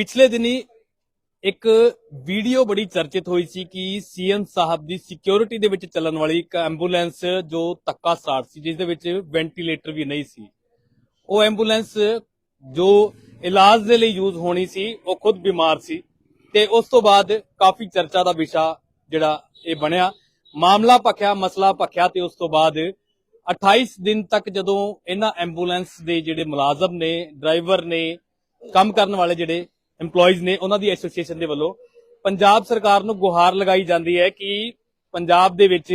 ਪਿਛਲੇ ਦਿਨੀ ਇੱਕ ਵੀਡੀਓ ਬੜੀ ਚਰਚਿਤ ਹੋਈ ਸੀ ਕਿ ਸੀਐਮ ਸਾਹਿਬ ਦੀ ਸਿਕਿਉਰਿਟੀ ਦੇ ਵਿੱਚ ਚੱਲਣ ਵਾਲੀ ਇੱਕ ਐਂਬੂਲੈਂਸ ਜੋ ਤੱਕਾ ਸਟਾਰਟ ਸੀ, ਜਿਸ ਦੇ ਵਿੱਚ ਵੈਂਟੀਲੇਟਰ ਵੀ ਨਹੀਂ ਸੀ। ਉਹ ਐਂਬੂਲੈਂਸ ਜੋ ਇਲਾਜ ਦੇ ਲਈ ਯੂਜ਼ ਹੋਣੀ ਸੀ, ਉਹ ਖੁਦ ਬਿਮਾਰ ਸੀ ਤੇ ਉਸ ਤੋਂ ਬਾਅਦ ਕਾਫੀ ਚਰਚਾ ਦਾ ਵਿਸ਼ਾ ਜਿਹੜਾ ਇਹ ਬਣਿਆ। ਮਾਮਲਾ ਭਖਿਆ, ਮਸਲਾ ਭਖਿਆ ਤੇ ਉਸ ਤੋਂ ਬਾਅਦ 28 ਦਿਨ ਤੱਕ ਜਦੋਂ ਇਹਨਾਂ ਐਂਬੂਲੈਂਸ ਦੇ ਜਿਹੜੇ ਮੁਲਾਜ਼ਮ ਨੇ ਡਰਾਈਵਰ ਨੇ ਕੰਮ ਕਰਨ ਵਾਲੇ ਜਿਹੜੇ EMPLOYEES ਨੇ ਉਹਨਾਂ ਦੀ ਐਸੋਸੀਏਸ਼ਨ ਦੇ ਵੱਲੋਂ ਪੰਜਾਬ ਸਰਕਾਰ ਨੂੰ ਗੁਹਾਰ ਲਗਾਈ ਜਾਂਦੀ ਹੈ ਕਿ ਪੰਜਾਬ ਦੇ ਵਿੱਚ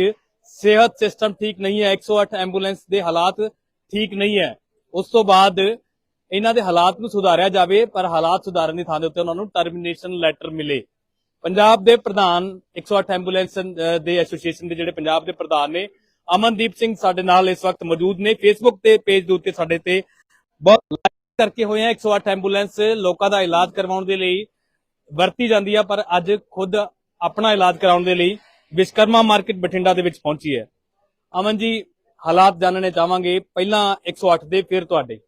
ਸਿਹਤ ਸਿਸਟਮ ਠੀਕ ਨਹੀਂ ਹੈ 108 ਐਂਬੂਲੈਂਸ ਦੇ ਹਾਲਾਤ ਠੀਕ ਨਹੀਂ ਹੈ। ਉਸ ਤੋਂ ਬਾਅਦ ਇਹਨਾਂ ਦੇ ਹਾਲਾਤ ਨੂੰ ਸੁਧਾਰਿਆ ਜਾਵੇ ਪਰ ਹਾਲਾਤ ਸੁਧਾਰਨ ਦੀ ਥਾਂ ਦੇ ਉੱਤੇ ਉਹਨਾਂ ਨੂੰ ਟਰਮੀਨੇਸ਼ਨ ਲੈਟਰ ਮਿਲੇ। ਪੰਜਾਬ ਦੇ ਪ੍ਰਧਾਨ 108 ਐਂਬੂਲੈਂਸ ਅਹ, ਦੇ ਐਸੋਸੀਏਸ਼ਨ ਦੇ ਜਿਹੜੇ ਪੰਜਾਬ ਦੇ ਪ੍ਰਧਾਨ ਨੇ ਅਮਨਦੀਪ ਸਿੰਘ ਸਾਡੇ ਨਾਲ ਇਸ ਵਕਤ ਮੌਜੂਦ ਨੇ। ਫੇਸਬੁੱਕ ਤੇ ਪੇਜ ਦੇ ਉੱਤੇ ਸਾਡੇ ਤੇ ਬਹੁਤ ਕਰਕੇ ਹੋਏ ਆ 108 ਐਂਬੂਲੈਂਸ ਲੋਕਾਂ ਦਾ ਇਲਾਜ ਕਰਵਾਉਣ ਦੇ ਲਈ ਵਰਤੀ ਜਾਂਦੀ ਆ, ਪਰ ਅੱਜ ਖੁਦ ਆਪਣਾ ਇਲਾਜ ਕਰਾਉਣ ਦੇ ਲਈ ਵਿਸ਼ਕਰਮਾ ਮਾਰਕੀਟ ਬਠਿੰਡਾ ਦੇ ਵਿੱਚ ਪਹੁੰਚੀ ਹੈ। ਅਮਨ ਜੀ, ਹਾਲਾਤ ਜਾਣਨੇ ਚਾਹਾਂਗੇ। ਪਹਿਲਾਂ 108 ਦੇ, ਫਿਰ ਤੁਹਾਡੇ।